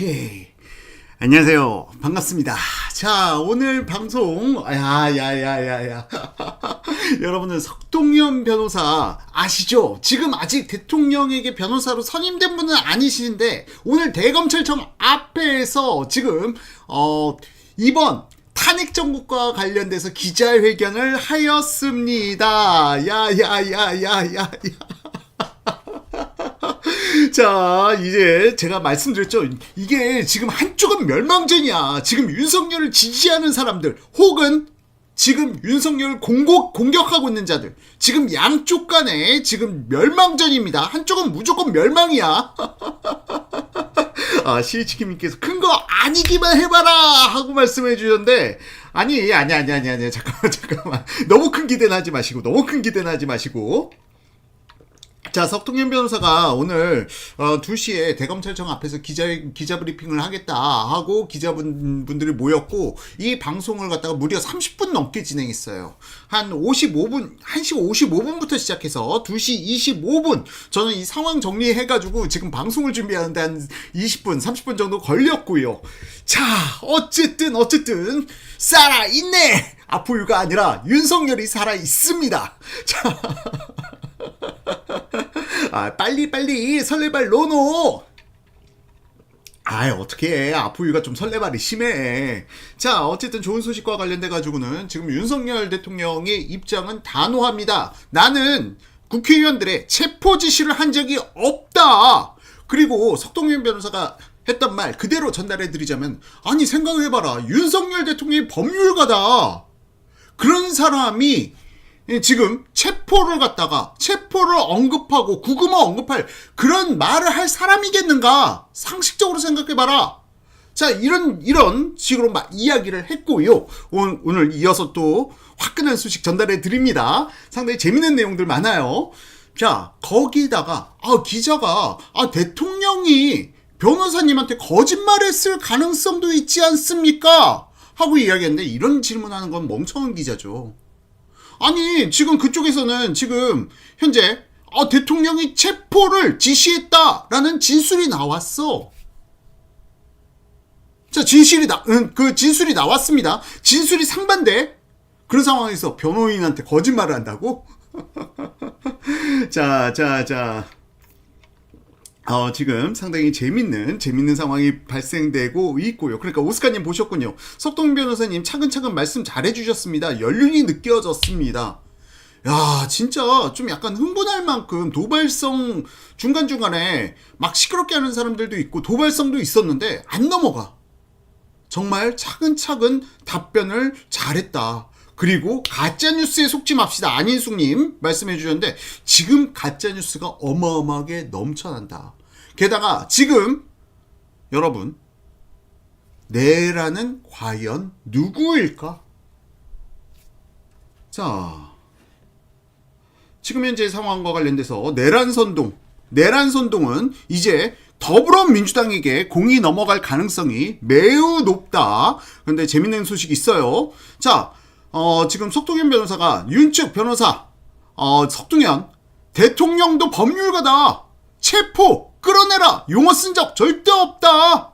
오케이. 안녕하세요. 반갑습니다. 자, 오늘 방송, 야, 야, 야, 야, 야. 여러분은 석동현 변호사 아시죠? 지금 아직 대통령에게 변호사로 선임된 분은 아니시는데, 오늘 대검찰청 앞에서 지금, 어, 이번 탄핵 정국과 관련돼서 기자회견을 하였습니다. 야, 야, 야, 야, 야, 야. 자, 이제 제가 말씀드렸죠. 이게 지금 한쪽은 멸망전이야. 지금 윤석열을 지지하는 사람들, 혹은 지금 윤석열을 공격, 공격하고 있는 자들. 지금 양쪽 간에 지금 멸망전입니다. 한쪽은 무조건 멸망이야. 아, 시치킴님께서 큰 거 아니기만 해봐라! 하고 말씀해 주셨는데, 아니, 아니, 아니, 아니, 아니, 잠깐만, 잠깐만. 너무 큰 기대는 하지 마시고, 너무 큰 기대는 하지 마시고. 자, 석동현 변호사가 오늘 어, 2시에 대검찰청 앞에서 기자 기자 브리핑을 하겠다 하고 기자분들이 모였고 이 방송을 갖다가 무려 30분 넘게 진행했어요. 한 55분, 1시 55분부터 시작해서 2시 25분 저는 이 상황 정리해 가지고 지금 방송을 준비하는데 한 20분, 30분 정도 걸렸고요. 자, 어쨌든 어쨌든 살아 있네. 아포유가 아니라 윤석열이 살아 있습니다. 자, 아, 빨리 빨리 설레발 노노. 아, 어떻게 아프유가 좀 설레발이 심해. 자, 어쨌든 좋은 소식과 관련돼 가지고는 지금 윤석열 대통령의 입장은 단호합니다. 나는 국회의원들의 체포 지시를 한 적이 없다. 그리고 석동현 변호사가 했던 말 그대로 전달해 드리자면 아니 생각을 해봐라 윤석열 대통령이 법률가다 그런 사람이 예, 지금 체포를 갖다가 체포를 언급하고 구금을 언급할 그런 말을 할 사람이겠는가 상식적으로 생각해봐라. 자 이런 이런 식으로 막 이야기를 했고요. 오늘, 오늘 이어서 또 화끈한 소식 전달해 드립니다. 상당히 재밌는 내용들 많아요. 자 거기다가 아 기자가 아 대통령이 변호사님한테 거짓말했을 가능성도 있지 않습니까? 하고 이야기했는데 이런 질문하는 건 멍청한 기자죠. 아니 지금 그쪽에서는 지금 현재 아, 대통령이 체포를 지시했다라는 진술이 나왔어. 자 진실이 나, 음, 그 진술이 나왔습니다. 진술이 상반돼. 그런 상황에서 변호인한테 거짓말을 한다고? 자, 자, 자. 어, 지금 상당히 재밌는, 재밌는 상황이 발생되고 있고요. 그러니까 오스카님 보셨군요. 석동 변호사님 차근차근 말씀 잘해주셨습니다. 연륜이 느껴졌습니다. 야, 진짜 좀 약간 흥분할 만큼 도발성 중간중간에 막 시끄럽게 하는 사람들도 있고 도발성도 있었는데 안 넘어가. 정말 차근차근 답변을 잘했다. 그리고 가짜뉴스에 속지 맙시다. 안인숙님 말씀해 주셨는데 지금 가짜뉴스가 어마어마하게 넘쳐난다. 게다가 지금 여러분 내라는 과연 누구일까? 자 지금 현재 상황과 관련돼서 내란 선동 내란 선동은 이제 더불어민주당에게 공이 넘어갈 가능성이 매우 높다. 그런데 재밌는 소식이 있어요. 자, 어, 지금 석동현 변호사가 윤측 변호사, 어, 석동현 대통령도 법률가다. 체포 끌어내라. 용어 쓴 적 절대 없다.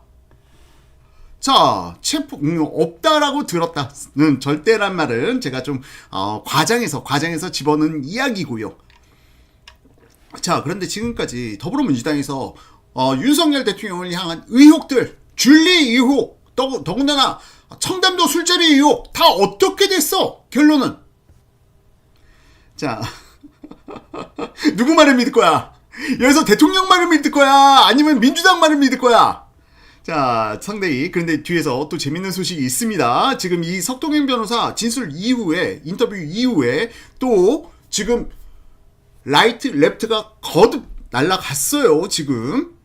자, 체포 음, 없다라고 들었다 는 절대란 말은 제가 좀 어, 과장해서 과장해서 집어넣은 이야기고요. 자, 그런데 지금까지 더불어민주당에서 어, 윤석열 대통령을 향한 의혹들, 줄리 의혹, 더, 더군다나 청담도 술자리 의혹 다 어떻게 됐어? 결론은 자 누구 말을 믿을 거야? 여기서 대통령 말을 믿을 거야? 아니면 민주당 말을 믿을 거야? 자, 상대히 그런데 뒤에서 또 재밌는 소식이 있습니다. 지금 이 석동현 변호사 진술 이후에 인터뷰 이후에 또 지금 라이트 랩트가 거듭 날라갔어요. 지금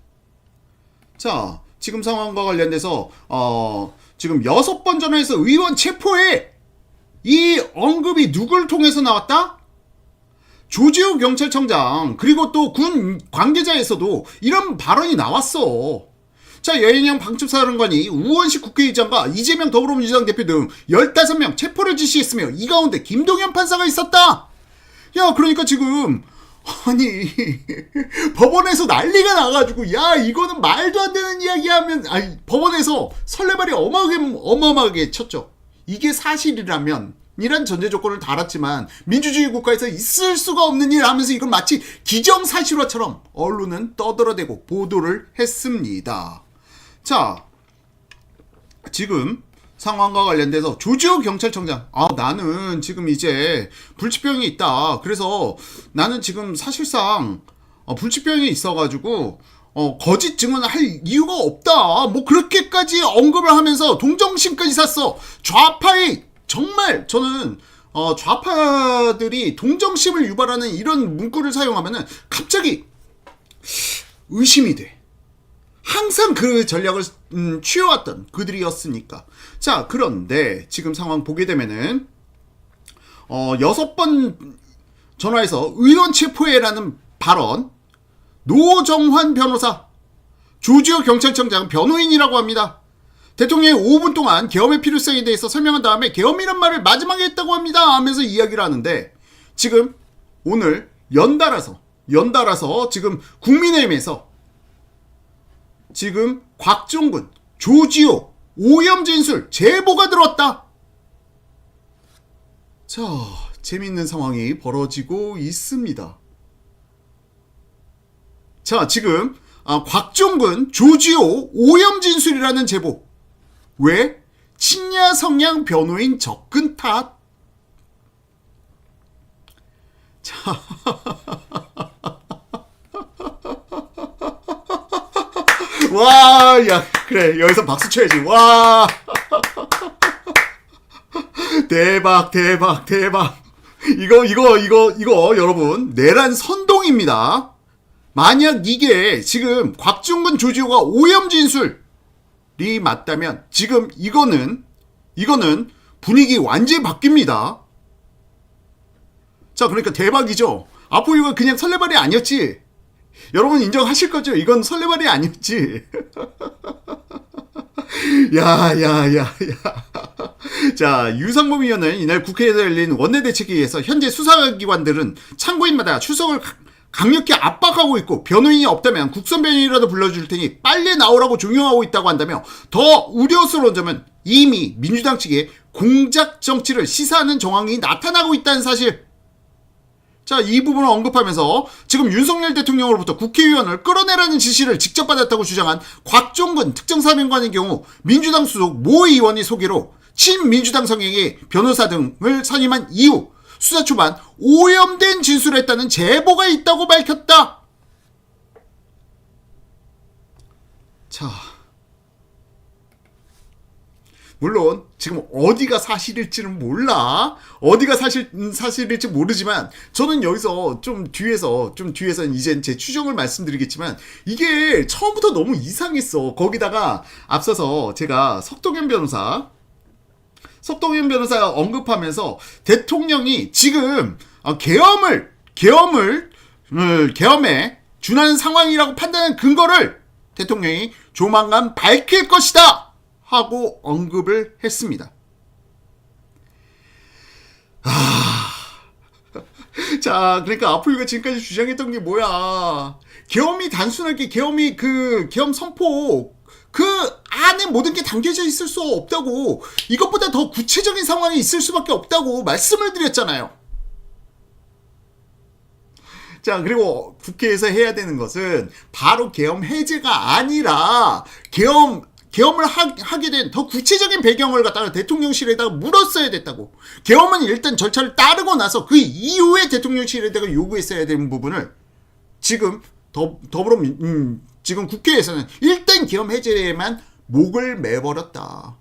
자, 지금 상황과 관련돼서 어 지금 여섯 번 전화해서 의원 체포해 이 언급이 누굴 통해서 나왔다? 조지호 경찰청장 그리고 또 군 관계자에서도 이런 발언이 나왔어. 자, 여인영 방첩사령관이 우원식 국회의장과 이재명 더불어민주당 대표 등 15명 체포를 지시했으며 이 가운데 김동연 판사가 있었다. 야, 그러니까 지금 아니 법원에서 난리가 나가지고 야 이거는 말도 안 되는 이야기하면 아니 법원에서 설레발이 어마하게 어마어마하게 쳤죠. 이게 사실이라면 이란 전제 조건을 달았지만 민주주의 국가에서 있을 수가 없는 일 하면서 이걸 마치 기정사실화처럼 언론은 떠들어대고 보도를 했습니다. 자 지금 상황과 관련돼서 조지호 경찰청장 아 나는 지금 이제 불치병이 있다. 그래서 나는 지금 사실상 어, 불치병이 있어가지고 어, 거짓 증언할 이유가 없다. 뭐 그렇게까지 언급을 하면서 동정심까지 샀어. 좌파의 정말 저는 어, 좌파들이 동정심을 유발하는 이런 문구를 사용하면은 갑자기 의심이 돼. 항상 그 전략을 음, 취해왔던 그들이었으니까. 자, 그런데 지금 상황 보게 되면은 어, 여섯 번 전화해서 의원 체포해라는 발언, 노정환 변호사, 조지호 경찰청장 변호인이라고 합니다. 대통령이 5분 동안 계엄의 필요성에 대해서 설명한 다음에 계엄이란 말을 마지막에 했다고 합니다 하면서 이야기를 하는데 지금 오늘 연달아서 연달아서 지금 국민의힘에서 지금 곽종근, 조지호, 오염 진술 제보가 들어왔다. 자, 재밌는 상황이 벌어지고 있습니다. 자, 지금 아, 곽종근, 조지호, 오염 진술이라는 제보. 왜? 친야 성향 변호인 접근 탓. 자. 와, 야, 그래. 여기서 박수 쳐야지. 와. 대박, 대박, 대박. 이거, 이거, 이거, 이거, 여러분. 내란 선동입니다. 만약 이게 지금 곽중근 조지호가 오염 진술이 맞다면 지금 이거는, 이거는 분위기 완전히 바뀝니다. 자, 그러니까 대박이죠. 이거 그냥 설레발이 아니었지. 여러분 인정하실 거죠? 이건 설레발이 아니었지. 야, 야, 야, 야. 자, 유상범 의원은 이날 국회에서 열린 원내대책회의에서 현재 수사기관들은 참고인마다 출석을 가- 강력히 압박하고 있고 변호인이 없다면 국선 변호인이라도 불러줄 테니 빨리 나오라고 종용하고 있다고 한다며 더 우려스러운 점은 이미 민주당 측에 공작 정치를 시사하는 정황이 나타나고 있다는 사실. 자, 이 부분을 언급하면서 지금 윤석열 대통령으로부터 국회의원을 끌어내라는 지시를 직접 받았다고 주장한 곽종근 특정사면관의 경우 민주당 수속 모 의원이 소개로 친민주당 성향의 변호사 등을 선임한 이후 수사 초반 오염된 진술을 했다는 제보가 있다고 밝혔다. 자, 물론 지금 어디가 사실일지는 몰라. 어디가 사실 음, 사실일지 모르지만 저는 여기서 좀 뒤에서 좀 뒤에서 이제 제 추정을 말씀드리겠지만 이게 처음부터 너무 이상했어. 거기다가 앞서서 제가 석동현 변호사 석동현 변호사 언급하면서 대통령이 지금 어, 계엄을 계엄을 음, 계엄에 준하는 상황이라고 판단하는 근거를 대통령이 조만간 밝힐 것이다 하고 언급을 했습니다. 아, 자, 그러니까 아프리가 지금까지 주장했던 게 뭐야? 계엄이 단순하게 계엄이 그 계엄 선포 그 안에 모든 게 담겨져 있을 수 없다고 이것보다 더 구체적인 상황이 있을 수밖에 없다고 말씀을 드렸잖아요. 자, 그리고 국회에서 해야 되는 것은 바로 계엄 해제가 아니라 계엄 계엄을 하, 게 된 더 구체적인 배경을 갖다가 대통령실에다가 물었어야 됐다고. 계엄은 일단 절차를 따르고 나서 그 이후에 대통령실에다가 요구했어야 되는 부분을 지금 더, 더불어민, 음, 지금 국회에서는 일단 계엄 해제에만 목을 매버렸다.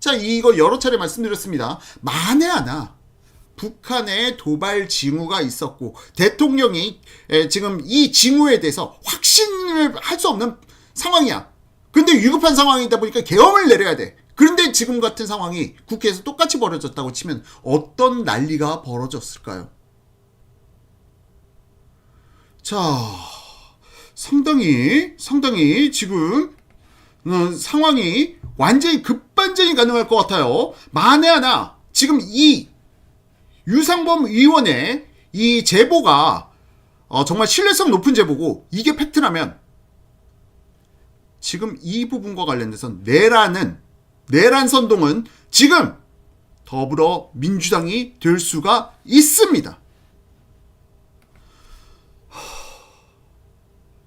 자, 이거 여러 차례 말씀드렸습니다. 만에 하나 북한에 도발 징후가 있었고 대통령이 에, 지금 이 징후에 대해서 확신을 할 수 없는 상황이야. 근데 위급한 상황이다 보니까 계엄을 내려야 돼. 그런데 지금 같은 상황이 국회에서 똑같이 벌어졌다고 치면 어떤 난리가 벌어졌을까요? 자, 상당히 상당히 지금 어, 상황이 완전히 급반전이 가능할 것 같아요. 만에 하나 지금 이 유상범 의원의 이 제보가 어, 정말 신뢰성 높은 제보고 이게 팩트라면 지금 이 부분과 관련돼서 내란은 내란 선동은 지금 더불어 민주당이 될 수가 있습니다.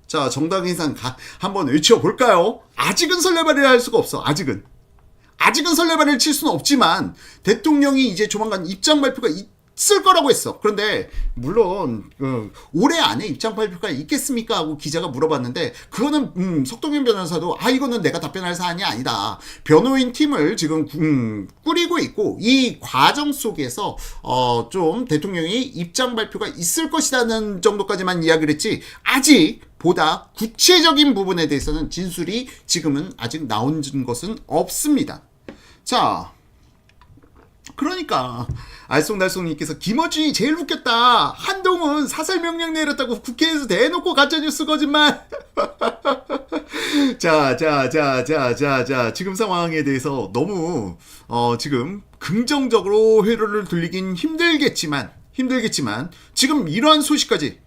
자, 정당 인상 가, 한번 외쳐 볼까요? 아직은 설레발이라 할 수가 없어. 아직은. 아직은 설레발을 칠 수는 없지만 대통령이 이제 조만간 입장 발표가 있을 거라고 했어. 그런데 물론 어, 올해 안에 입장 발표가 있겠습니까? 하고 기자가 물어봤는데 그거는 음, 석동현 변호사도 아 이거는 내가 답변할 사안이 아니다. 변호인 팀을 지금 음, 꾸리고 있고 이 과정 속에서 어, 좀 대통령이 입장 발표가 있을 것이라는 정도까지만 이야기를 했지 아직 보다 구체적인 부분에 대해서는 진술이 지금은 아직 나온 것은 없습니다. 자, 그러니까 알쏭달쏭님께서 김어준이 제일 웃겼다. 한동훈 사설 명령 내렸다고 국회에서 대놓고 가짜뉴스 거짓말. 자, 자, 자, 자, 자, 자, 지금 상황에 대해서 너무 어 지금 긍정적으로 회로를 돌리긴 힘들겠지만 힘들겠지만 지금 이러한 소식까지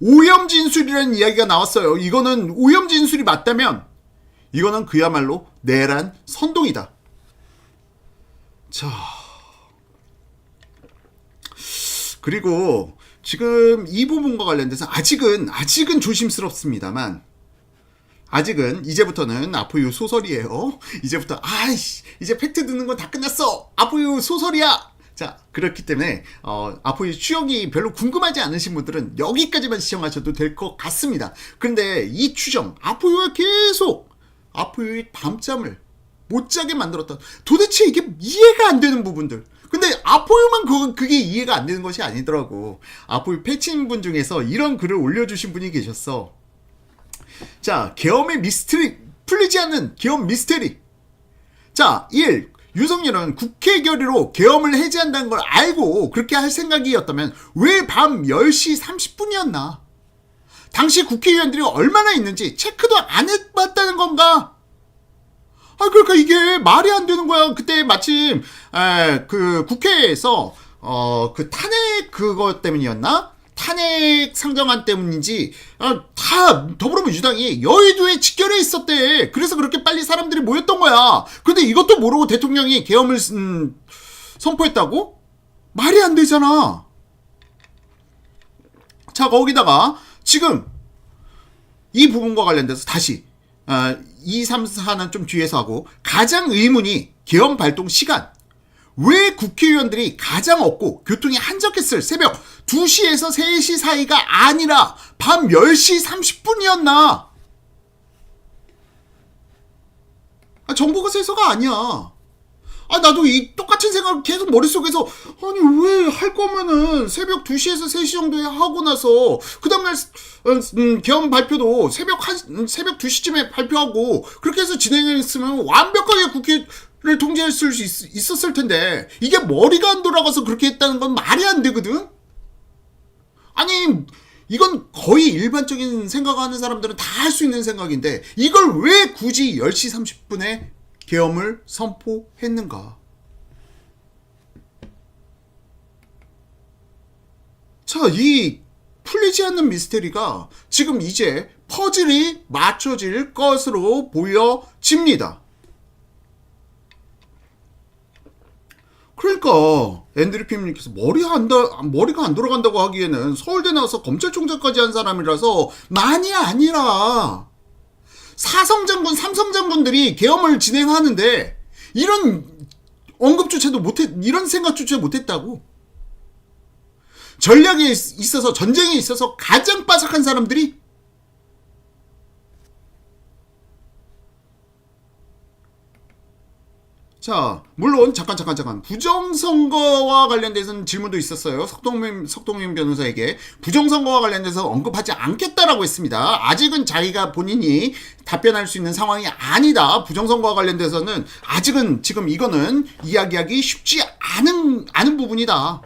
오염 진술이라는 이야기가 나왔어요. 이거는 오염 진술이 맞다면 이거는 그야말로 내란 선동이다. 자. 그리고 지금 이 부분과 관련돼서 아직은 아직은 조심스럽습니다만 아직은 이제부터는 아포유 소설이에요. 이제부터 아이씨 이제 팩트 듣는 건 다 끝났어. 아포유 소설이야. 자 그렇기 때문에 어, 아포유 추정이 별로 궁금하지 않으신 분들은 여기까지만 시청하셔도 될 것 같습니다. 그런데 이 추정 아포유가 계속 아포유의 밤잠을 못 자게 만들었던 도대체 이게 이해가 안 되는 부분들. 근데 아포유만 그, 그게 이해가 안 되는 것이 아니더라고. 아포유 패친 분 중에서 이런 글을 올려주신 분이 계셨어. 자, 계엄의 미스터리, 풀리지 않는 계엄 미스터리. 자, 1. 유석열은 국회 결의로 계엄을 해제한다는 걸 알고 그렇게 할 생각이었다면 왜 밤 10시 30분이었나? 당시 국회의원들이 얼마나 있는지 체크도 안 해봤다는 건가? 아, 그러니까 이게 말이 안 되는 거야. 그때 마침, 에, 그 국회에서, 어, 그 탄핵 그거 때문이었나? 탄핵 상정안 때문인지, 아, 다 더불어민주당이 여의도에 직결해 있었대. 그래서 그렇게 빨리 사람들이 모였던 거야. 근데 이것도 모르고 대통령이 계엄을, 음, 선포했다고? 말이 안 되잖아. 자, 거기다가, 지금, 이 부분과 관련돼서 다시, 어, 2, 3, 4는 좀 뒤에서 하고 가장 의문이 계엄 발동 시간. 왜 국회의원들이 가장 없고 교통이 한적했을 새벽 2시에서 3시 사이가 아니라 밤 10시 30분이었나? 아, 정보가 세서가 아니야. 아, 나도 이 똑같은 생각 계속 머릿속에서, 아니, 왜 할 거면은 새벽 2시에서 3시 정도에 하고 나서, 그 다음날, 음, 계엄 발표도 새벽 한, 음, 새벽 2시쯤에 발표하고, 그렇게 해서 진행했으면 완벽하게 국회 를 통제했을 수 있, 있었을 텐데, 이게 머리가 안 돌아가서 그렇게 했다는 건 말이 안 되거든? 아니, 이건 거의 일반적인 생각하는 사람들은 다 할 수 있는 생각인데, 이걸 왜 굳이 10시 30분에 계엄을 선포했는가? 자, 이 풀리지 않는 미스테리가 지금 이제 퍼즐이 맞춰질 것으로 보여집니다. 그러니까 앤드류킴님께서 머리 안 다, 머리가 안 돌아간다고 하기에는 서울대 나와서 검찰총장까지 한 사람이라서 많이 아니라 사성장군, 삼성장군들이 계엄을 진행하는데 이런 언급조차도 못했, 이런 생각조차 못했다고. 전략에 있어서, 전쟁에 있어서 가장 빠삭한 사람들이 자, 물론 잠깐 잠깐 잠깐 부정선거와 관련돼서는 질문도 있었어요. 석동민 석동민 변호사에게 부정선거와 관련돼서 언급하지 않겠다라고 했습니다. 아직은 자기가 본인이 답변할 수 있는 상황이 아니다. 부정선거와 관련돼서는 아직은 지금 이거는 이야기하기 쉽지 않은 않은 부분이다.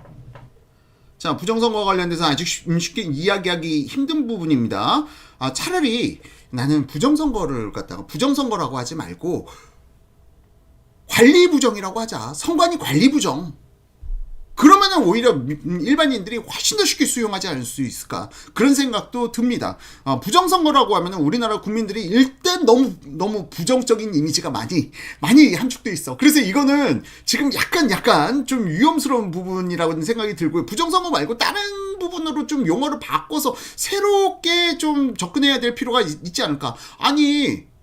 자, 부정선거와 관련돼서 아직 쉽게 이야기하기 힘든 부분입니다. 아, 차라리 나는 부정선거를 갖다가 부정선거라고 하지 말고 관리 부정이라고 하자. 선관위 관리 부정. 그 그러면은 오히려 미- 음, 일반인들이 훨씬 더 쉽게 수용하지 않을 수 있을까 그런 생각도 듭니다. 아, 부정선거라고 하면은 우리나라 국민들이 일단 너무 너무 부정적인 이미지가 많이 많이 함축돼 있어. 그래서 이거는 지금 약간 약간 좀 위험스러운 부분이라고 생각이 들고요. 부정선거 말고 다른 부분으로 좀 용어를 바꿔서 새롭게 좀 접근해야 될 필요가 있, 있지 않을까? 아니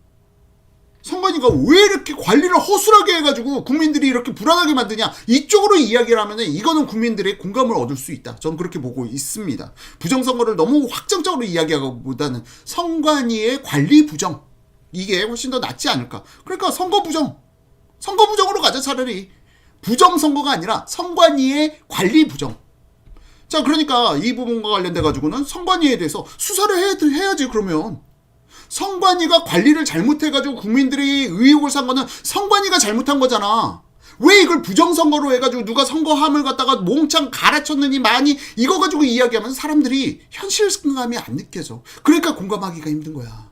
선관위가 왜 이렇게 관리를 허술하게 해가지고 국민들이 이렇게 불안하게 만드냐? 이쪽으로 이야기를 하면은 이거는 국민들의 공감을 얻을 수 있다. 저는 그렇게 보고 있습니다. 부정선거를 너무 확정적으로 이야기하기보다는 선관위의 관리 부정. 이게 훨씬 더 낫지 않을까? 그러니까 선거 부정. 선거 부정으로 가자 차라리. 부정 선거가 아니라 선관위의 관리 부정. 자 그러니까 이 부분과 관련돼 가지고는 선관위에 대해서 수사를 해, 해야지 그러면 선관위가 관리를 잘못해가지고 국민들이 의혹을 산 거는 선관위가 잘못한 거잖아. 왜 이걸 부정선거로 해가지고 누가 선거함을 갖다가 몽창 갈아쳤느니 많이 이거 가지고 이야기하면 사람들이 현실감이 안 느껴져. 그러니까 공감하기가 힘든 거야.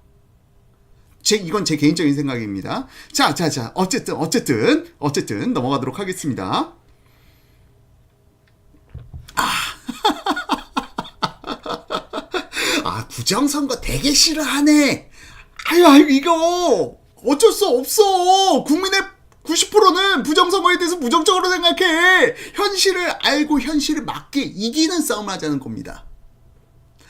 제 이건 제 개인적인 생각입니다. 자, 자, 자. 어쨌든 어쨌든 어쨌든 넘어가도록 하겠습니다. 아, 부정선거 되게 싫어하네. 아유, 아유, 이거 어쩔 수 없어. 국민의 90%는 부정선거에 대해서 부정적으로 생각해. 현실을 알고 현실을 맞게 이기는 싸움을 하자는 겁니다.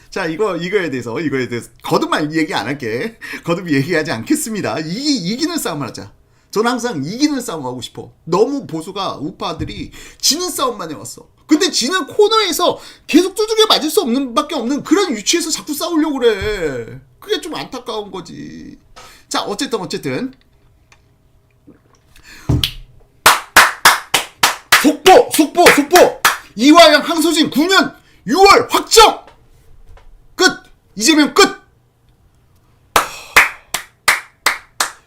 자, 이거, 이거에 대해서, 이거에 대해서, 거듭만 얘기 안 할게. 거듭 얘기하지 않겠습니다. 이기, 이기는 싸움을 하자. 저는 항상 이기는 싸움 하고 싶어. 너무 보수가, 우파들이 지는 싸움만 해왔어. 근데 지는 코너에서 계속 두둑에 맞을 수 없는 밖에 없는 그런 위치에서 자꾸 싸우려고 그래. 그게 좀 안타까운 거지. 자, 어쨌든, 어쨌든. 속보! 속보! 속보! 이화영 항소심 9년 6월 확정! 끝! 이재명 끝!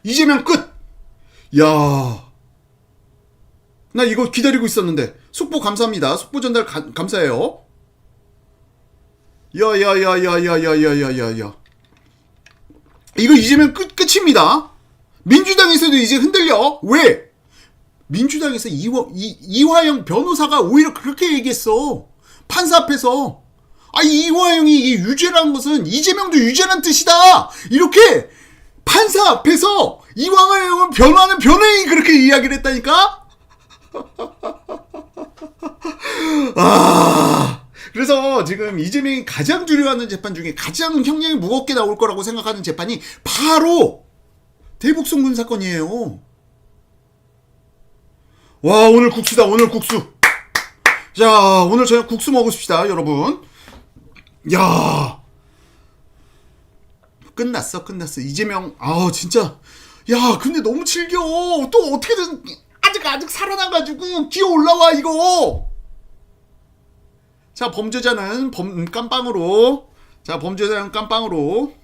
이재명 끝! 야. 나 이거 기다리고 있었는데. 속보 감사합니다. 속보 전달 가- 감사해요. 야야야야야야야야야야. 이거 이재명 끝 끝입니다. 민주당에서도 이제 흔들려. 왜? 민주당에서 이화, 이, 이화영 변호사가 오히려 그렇게 얘기했어. 판사 앞에서. 아, 이화영이 이 유죄라는 것은 이재명도 유죄란 뜻이다! 이렇게 판사 앞에서 이화영을 변호하는 변호인이 그렇게 이야기를 했다니까? 아, 그래서 지금 이재명이 가장 두려워하는 재판 중에 가장 형량이 무겁게 나올 거라고 생각하는 재판이 바로 대북송금 사건이에요. 와, 오늘 국수다, 오늘 국수. 자, 오늘 저녁 국수 먹읍시다, 여러분. 야 끝났어, 끝났어. 이재명, 아우, 진짜. 야, 근데 너무 즐겨. 또 어떻게든, 아직, 아직 살아나가지고, 기어 올라와, 이거. 자, 범죄자는 범, 깜빵으로. 자, 범죄자는 깜빵으로.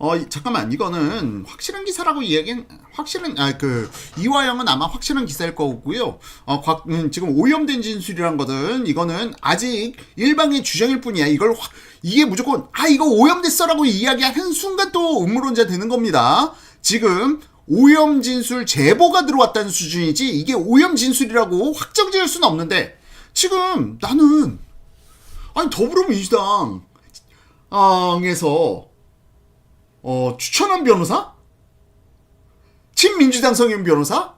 어, 이- 잠깐만, 이거는 확실한 기사라고 이야기는, 확실한, 아, 그, 이화영은 아마 확실한 기사일 거고요. 어, 곽, 음, 지금 오염된 진술이란 거든, 이거는 아직 일방의 주장일 뿐이야. 이걸, 확- 이게 무조건, 아, 이거 오염됐어라고 이야기하는 순간 또 음모론자 되는 겁니다. 지금, 오염 진술 제보가 들어왔다는 수준이지, 이게 오염 진술이라고 확정 지을 수는 없는데, 지금 나는, 아니, 더불어민주당, 에서 어, 추천한 변호사? 친민주당 성향 변호사?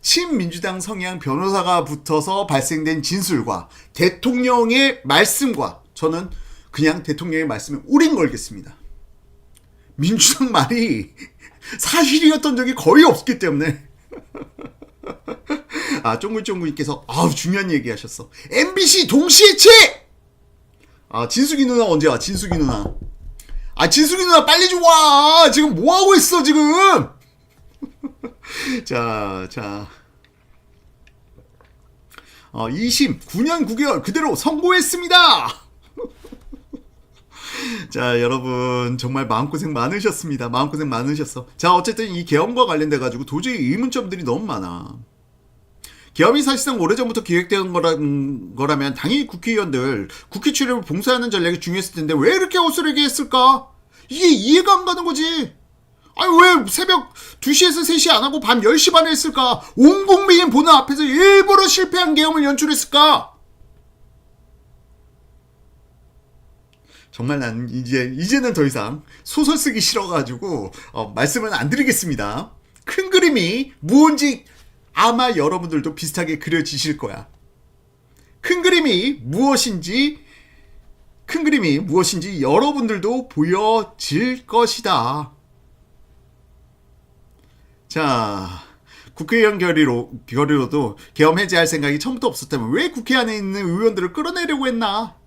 친민주당 성향 변호사가 붙어서 발생된 진술과 대통령의 말씀과 저는 그냥 대통령의 말씀에 우린 걸겠습니다. 민주당 말이 사실이었던 적이 거의 없기 때문에 아 쫑글쫑글님께서 아우 중요한 얘기 하셨어 MBC 동시해체 아 진숙이 누나 언제 와 진숙이 누나 아 진숙이 누나 빨리 좀 와. 지금 뭐 하고 있어 지금? 자, 자. 어, 2심 9년 9개월 그대로 선고했습니다. 자, 여러분 정말 마음고생 많으셨습니다. 마음고생 많으셨어. 자, 어쨌든 이 계엄과 관련돼 가지고 도저히 의문점들이 너무 많아. 계엄이 사실상 오래전부터 기획된 거라, 거라면 당연히 국회의원들 국회 출입을 봉쇄하는 전략이 중요했을 텐데 왜 이렇게 허술하게 했을까? 이게 이해가 안 가는 거지. 아니 왜 새벽 2시에서 3시 안 하고 밤 10시 반에 했을까? 온 국민이 보는 앞에서 일부러 실패한 계엄을 연출했을까? 정말 난 이제 이제는 더 이상 소설 쓰기 싫어가지고 어, 말씀은 안 드리겠습니다. 큰 그림이 무언지 아마 여러분들도 비슷하게 그려지실 거야. 큰 그림이 무엇인지 큰 그림이 무엇인지 여러분들도 보여질 것이다. 자, 국회의원 결의로, 결의로도 계엄 해제할 생각이 처음부터 없었다면 왜 국회 안에 있는 의원들을 끌어내려고 했나?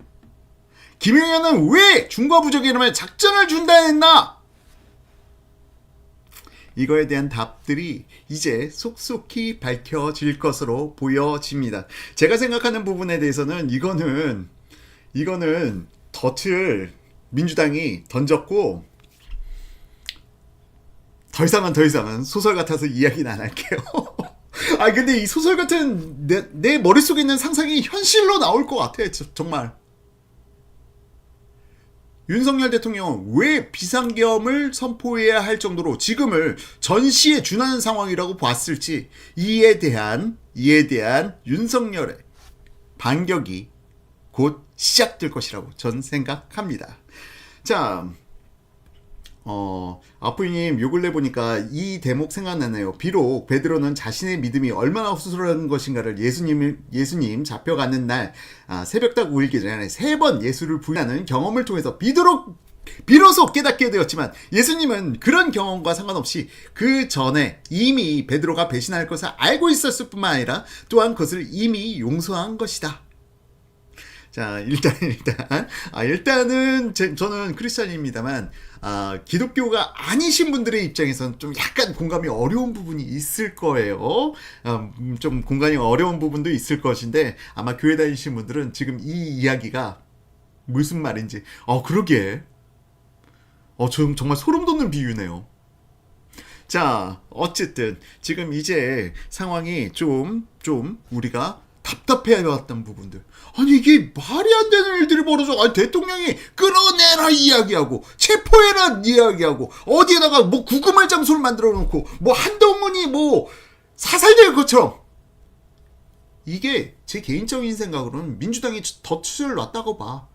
김용현은 왜 중과 부족의 이름에 작전을 준다 했나? 이거에 대한 답들이 이제 속속히 밝혀질 것으로 보여집니다. 제가 생각하는 부분에 대해서는 이거는 이거는 덫을 민주당이 던졌고 더 이상은 더 이상은 소설 같아서 이야기는 안 할게요. 아 근데 이 소설 같은 내, 내 머릿속에 있는 상상이 현실로 나올 것 같아 저- 정말. 윤석열 대통령 왜 비상계엄을 선포해야 할 정도로 지금을 전시에 준하는 상황이라고 봤을지 이에 대한 이에 대한 윤석열의 반격이 곧 시작될 것이라고 전 생각합니다. 자, 어, 아프님 요 근래 보니까 이 대목 생각나네요. 비록 베드로는 자신의 믿음이 얼마나 허술한 것인가를 예수님, 예수님 잡혀가는 날, 아, 새벽딱 울기 전에 세 번 예수를 부인하는 경험을 통해서 비도록, 비로소 깨닫게 되었지만 예수님은 그런 경험과 상관없이 그 전에 이미 베드로가 배신할 것을 알고 있었을 뿐만 아니라 또한 그것을 이미 용서한 것이다. 자, 일단, 일단, 아, 일단은, 제, 저는 크리스찬입니다만, 아, 기독교가 아니신 분들의 입장에서는 좀 약간 공감이 어려운 부분이 있을 거예요. 아, 음, 좀 공감이 어려운 부분도 있을 것인데, 아마 교회 다니신 분들은 지금 이 이야기가 무슨 말인지, 어, 그러게. 어, 좀 정말 소름 돋는 비유네요. 자, 어쨌든 지금 이제 상황이 좀, 좀 우리가 답답해왔던 부분들. 아니, 이게 말이 안 되는 일들이 벌어져. 아니, 대통령이 끌어내라 이야기하고, 체포해라 이야기하고, 어디에다가 뭐 구금할 장소를 만들어 놓고, 뭐 한동훈이 뭐 사살될 것처럼. 이게 제 개인적인 생각으로는 민주당이 덫을 놨다고 봐.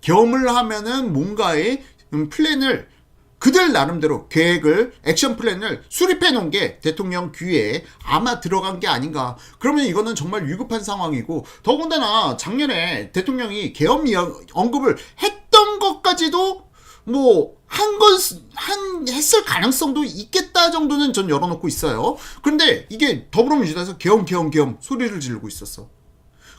겸을 하면은 뭔가의 음, 플랜을 그들 나름대로 계획을 액션 플랜을 수립해 놓은 게 대통령 귀에 아마 들어간 게 아닌가. 그러면 이거는 정말 위급한 상황이고 더군다나 작년에 대통령이 계엄 언급을 했던 것까지도 뭐한건 한 했을 가능성도 있겠다 정도는 전 열어놓고 있어요. 그런데 이게 더불어민주당에서 계엄 계엄 계엄 소리를 지르고 있었어.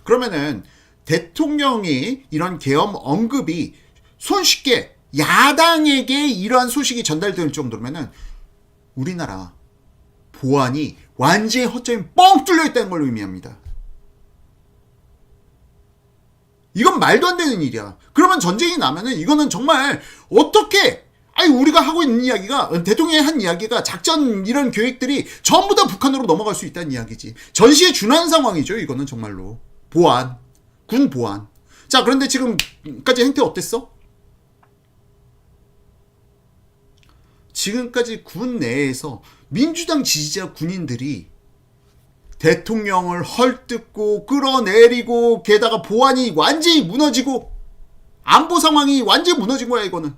그러면은 대통령이 이런 계엄 언급이 손쉽게 야당에게 이러한 소식이 전달될 정도면은 우리나라 보안이 완전히 허점이 뻥 뚫려 있다는 걸 의미합니다. 이건 말도 안 되는 일이야. 그러면 전쟁이 나면은 이거는 정말 어떻게 아니 우리가 하고 있는 이야기가 대통령이 한 이야기가 작전 이런 계획들이 전부 다 북한으로 넘어갈 수 있다는 이야기지. 전시에 준한 상황이죠. 이거는 정말로 보안, 군 보안. 자 그런데 지금까지 행태 어땠어? 지금까지 군 내에서 민주당 지지자 군인들이 대통령을 헐뜯고 끌어내리고 게다가 보안이 완전히 무너지고 안보 상황이 완전히 무너진 거야 이거는.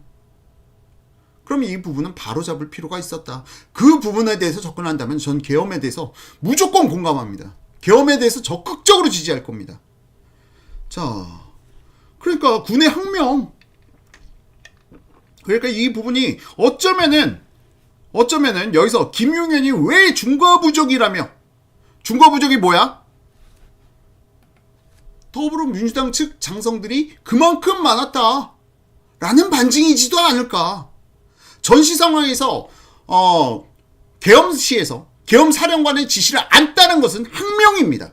그럼 이 부분은 바로 잡을 필요가 있었다. 그 부분에 대해서 접근한다면 전 계엄에 대해서 무조건 공감합니다. 계엄에 대해서 적극적으로 지지할 겁니다. 자, 그러니까 군의 항명. 그러니까 이 부분이 어쩌면은 어쩌면은 여기서 김용현이 왜 중과부족이라며 중과부족이 뭐야? 더불어민주당 측 장성들이 그만큼 많았다. 라는 반증이지도 않을까. 전시 상황에서 어 계엄시에서 계엄 사령관의 지시를 안 따른 것은 항명입니다.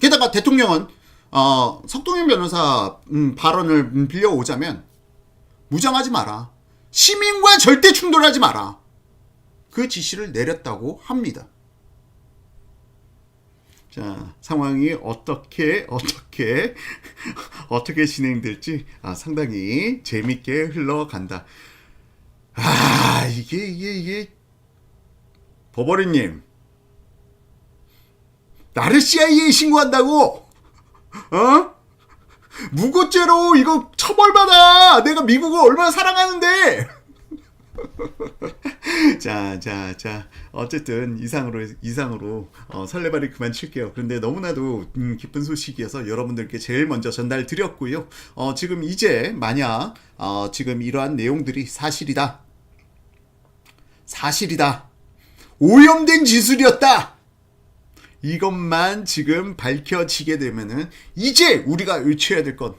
게다가 대통령은 어, 석동현 변호사 음, 발언을 음, 빌려오자면 무장하지 마라. 시민과 절대 충돌하지 마라. 그 지시를 내렸다고 합니다. 자, 상황이 어떻게, 어떻게, 어떻게 진행될지 아, 상당히 재밌게 흘러간다. 야 이게 이게 이게 버버리님 나를 CIA에 신고한다고? 어? 무고죄로 이거 처벌받아! 내가 미국을 얼마나 사랑하는데! 자, 자, 자. 어쨌든 이상으로 이상으로 어, 설레발이 그만 칠게요. 그런데 너무나도 음, 기쁜 소식이어서 여러분들께 제일 먼저 전달 드렸고요. 어, 지금 이제 만약 어, 지금 이러한 내용들이 사실이다. 사실이다. 오염된 기술이었다. 이것만 지금 밝혀지게 되면은 이제 우리가 외쳐야 될 건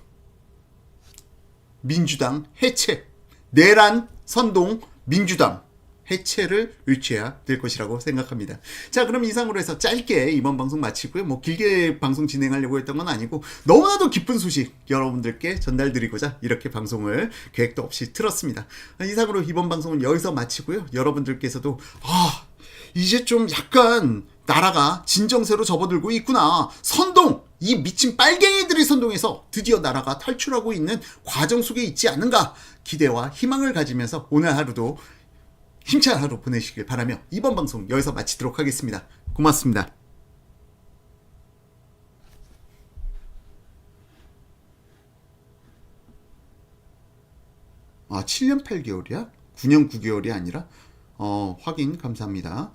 민주당 해체, 내란 선동 민주당 해체를 외쳐야 될 것이라고 생각합니다. 자, 그럼 이상으로 해서 짧게 이번 방송 마치고요. 뭐 길게 방송 진행하려고 했던 건 아니고 너무나도 기쁜 소식 여러분들께 전달드리고자 이렇게 방송을 계획도 없이 틀었습니다. 이상으로 이번 방송은 여기서 마치고요. 여러분들께서도 아 이제 좀 약간 나라가 진정세로 접어들고 있구나. 선동! 이 미친 빨갱이들이 선동해서 드디어 나라가 탈출하고 있는 과정 속에 있지 않는가 기대와 희망을 가지면서 오늘 하루도 힘찬 하루 보내시길 바라며 이번 방송 여기서 마치도록 하겠습니다. 고맙습니다. 아, 7년 8개월이야? 9년 9개월이 아니라? 어, 확인 감사합니다.